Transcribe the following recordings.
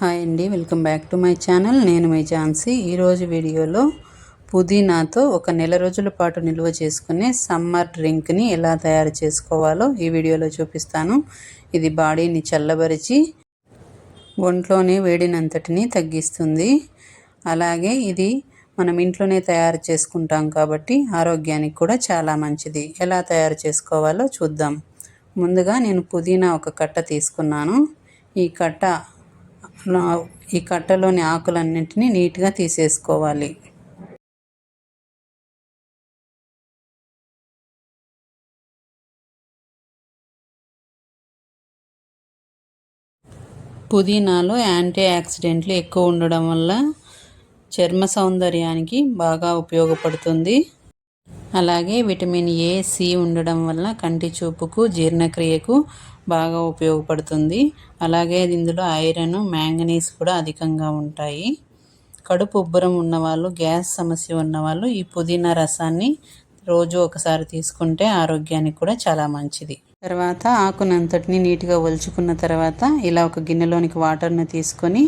Hi అండి welcome back to my channel. నేను my Jhansi. ఈరోజు వీడియోలో పుదీనాతో ఒక నెల రోజుల పాటు నిల్వ చేసుకునే సమ్మర్ డ్రింక్ని ఎలా తయారు చేసుకోవాలో ఈ వీడియోలో చూపిస్తాను. ఇది బాడీని చల్లబరిచి ఒంట్లోని వేడినంతటిని తగ్గిస్తుంది. అలాగే ఇది మనం ఇంట్లోనే తయారు చేసుకుంటాం కాబట్టి ఆరోగ్యానికి కూడా చాలా మంచిది. ఎలా తయారు చేసుకోవాలో చూద్దాం. ముందుగా నేను పుదీనా ఒక కట్ట తీసుకున్నాను. ఈ కట్ట ఈ కట్టలోని ఆకులన్నింటినీ నీట్గా తీసేసుకోవాలి. పుదీనాలో యాంటీ ఆక్సిడెంట్లు ఎక్కువ ఉండడం వల్ల చర్మ సౌందర్యానికి బాగా ఉపయోగపడుతుంది. అలాగే విటమిన్ ఏ సి ఉండడం వల్ల కంటి చూపుకు జీర్ణక్రియకు బాగా ఉపయోగపడుతుంది. అలాగే ఇందులో ఐరన్ మ్యాంగనీస్ కూడా అధికంగా ఉంటాయి. కడుపు ఉబ్బరం ఉన్నవాళ్ళు గ్యాస్ సమస్య ఉన్నవాళ్ళు ఈ పుదీనా రసాన్ని రోజు ఒకసారి తీసుకుంటే ఆరోగ్యానికి కూడా చాలా మంచిది. తర్వాత ఆకునంతటిని నీట్గా ఒలుచుకున్న తర్వాత ఇలా ఒక గిన్నెలోనికి వాటర్ను తీసుకొని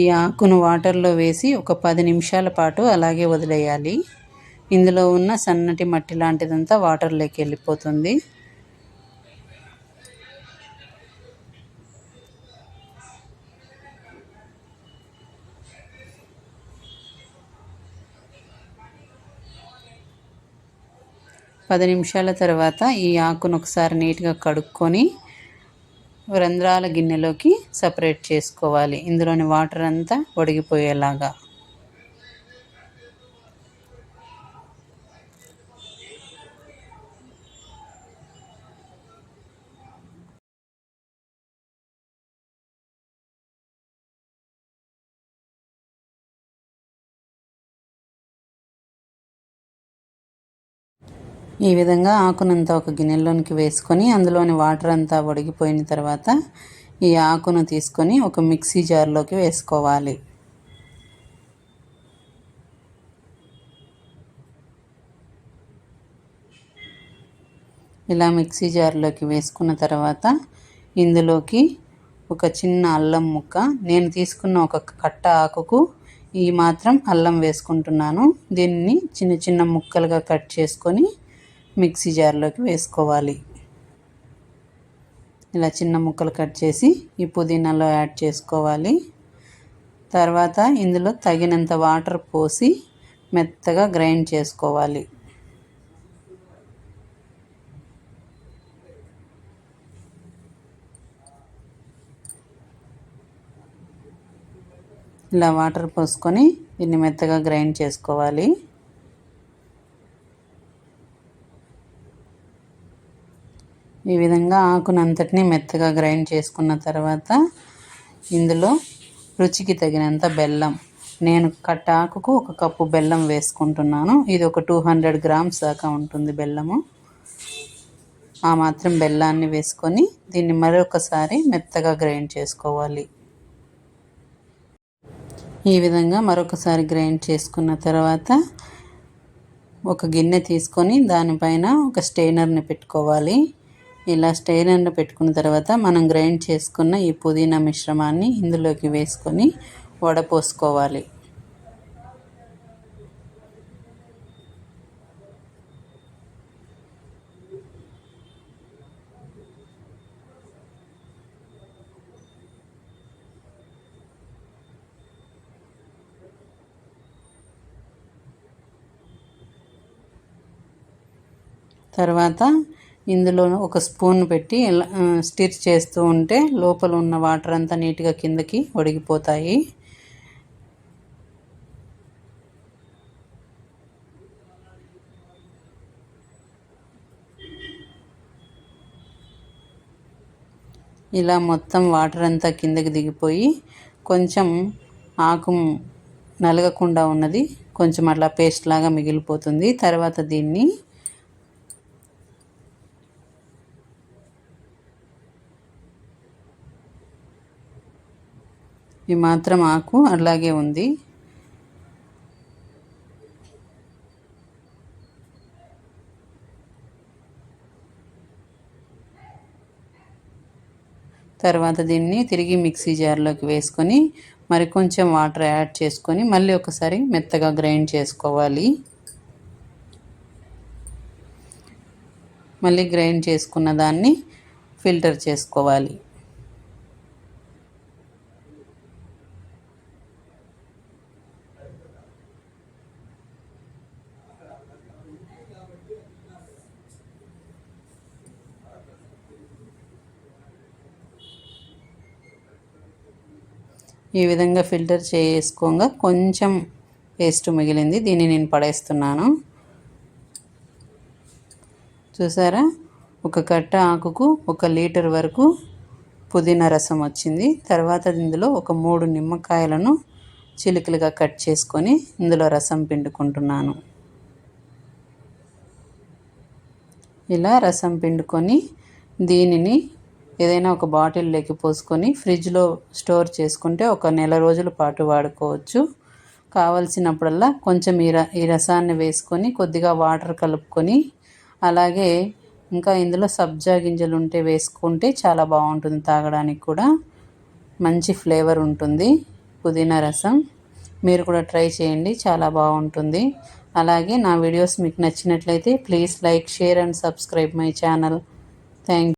ఈ ఆకును వాటర్లో వేసి ఒక పది నిమిషాల పాటు అలాగే వదిలేయాలి. ఇందులో ఉన్న సన్నటి మట్టి లాంటిదంతా వాటర్లోకి వెళ్ళిపోతుంది. పది నిమిషాల తర్వాత ఈ ఆకును ఒకసారి నీట్గా కడుక్కొని రంధ్రాల గిన్నెలోకి సపరేట్ చేసుకోవాలి. ఇందులోని వాటర్ అంతా ఒడిగిపోయేలాగా. ఈ విధంగా ఆకునంతా ఒక గిన్నెలోనికి వేసుకొని అందులోని వాటర్ అంతా ఒడిగిపోయిన తర్వాత ఈ ఆకును తీసుకొని ఒక మిక్సీ జార్లోకి వేసుకోవాలి. ఇలా మిక్సీ జార్లోకి వేసుకున్న తర్వాత ఇందులోకి ఒక చిన్న అల్లం ముక్క నేను తీసుకున్న ఒక కట్ట ఆకుకు ఈ మాత్రం అల్లం వేసుకుంటున్నాను. దీన్ని చిన్న చిన్న ముక్కలుగా కట్ చేసుకొని మిక్సీ జార్లోకి వేసుకోవాలి. ఇలా చిన్న ముక్కలు కట్ చేసి ఈ పుదీనాలో యాడ్ చేసుకోవాలి. తర్వాత ఇందులో తగినంత వాటర్ పోసి మెత్తగా గ్రైండ్ చేసుకోవాలి. ఇలా వాటర్ పోసుకొని దీన్ని మెత్తగా గ్రైండ్ చేసుకోవాలి. ఈ విధంగా ఆకునంతటిని మెత్తగా గ్రైండ్ చేసుకున్న తర్వాత ఇందులో రుచికి తగినంత బెల్లం. నేను కట్ట ఆకుకు ఒక కప్పు బెల్లం వేసుకుంటున్నాను. ఇది ఒక టూ హండ్రెడ్ గ్రామ్స్ దాకా ఉంటుంది బెల్లము. ఆ మాత్రం బెల్లాన్ని వేసుకొని దీన్ని మరొకసారి మెత్తగా గ్రైండ్ చేసుకోవాలి. ఈ విధంగా మరొకసారి గ్రైండ్ చేసుకున్న తర్వాత ఒక గిన్నె తీసుకొని దానిపైన ఒక స్టెయినర్ని పెట్టుకోవాలి. ఇలా స్టెయినర్లో పెట్టుకున్న తర్వాత మనం గ్రైండ్ చేసుకున్న ఈ పుదీనా మిశ్రమాన్ని ఇందులోకి వేసుకొని వడపోసుకోవాలి తర్వాత ఇందులో ఒక స్పూన్ పెట్టి స్టిర్ చేస్తూ ఉంటే లోపల ఉన్న వాటర్ అంతా నీట్గా కిందకి ఒడిగిపోతాయి. ఇలా మొత్తం వాటర్ అంతా కిందకి దిగిపోయి కొంచెం ఆకు నలగకుండా ఉన్నది. కొంచెం అట్లా పేస్ట్ లాగా మిగిలిపోతుంది. తర్వాత దీన్ని ఈ మాత్రం ఆకు అలాగే ఉంది. తర్వాత దీన్ని తిరిగి మిక్సీ జార్లోకి వేసుకొని మరి కొంచెం వాటర్ యాడ్ చేసుకొని మళ్ళీ ఒకసారి మెత్తగా గ్రైండ్ చేసుకోవాలి. మళ్ళీ గ్రైండ్ చేసుకున్న దాన్ని ఫిల్టర్ చేసుకోవాలి. ఈ విధంగా ఫిల్టర్ చేసుకోగా కొంచెం పేస్ట్ మిగిలింది. దీన్ని నేను పడేస్తున్నాను. చూసారా? ఒక కట్ట ఆకుకు ఒక లీటర్ వరకు పుదీనా రసం వచ్చింది. తర్వాత ఇందులో ఒక మూడు నిమ్మకాయలను చిలుకలుగా కట్ చేసుకొని ఇందులో రసం పిండుకుంటున్నాను. ఇలా రసం పిండుకొని దీనిని ఏదైనా ఒక బాటిల్లోకి పోసుకొని ఫ్రిడ్జ్లో స్టోర్ చేసుకుంటే ఒక నెల రోజుల పాటు వాడుకోవచ్చు. కావలసినప్పుడల్లా కొంచెం ఈ ర ఈ రసాన్ని వేసుకొని కొద్దిగా వాటర్ కలుపుకొని అలాగే ఇంకా ఇందులో సబ్జా గింజలు ఉంటే వేసుకుంటే చాలా బాగుంటుంది తాగడానికి కూడా. మంచి ఫ్లేవర్ ఉంటుంది. పుదీనా రసం మీరు కూడా ట్రై చేయండి చాలా బాగుంటుంది. అలాగే నా వీడియోస్ మీకు నచ్చినట్లయితే please like share and subscribe my channel thank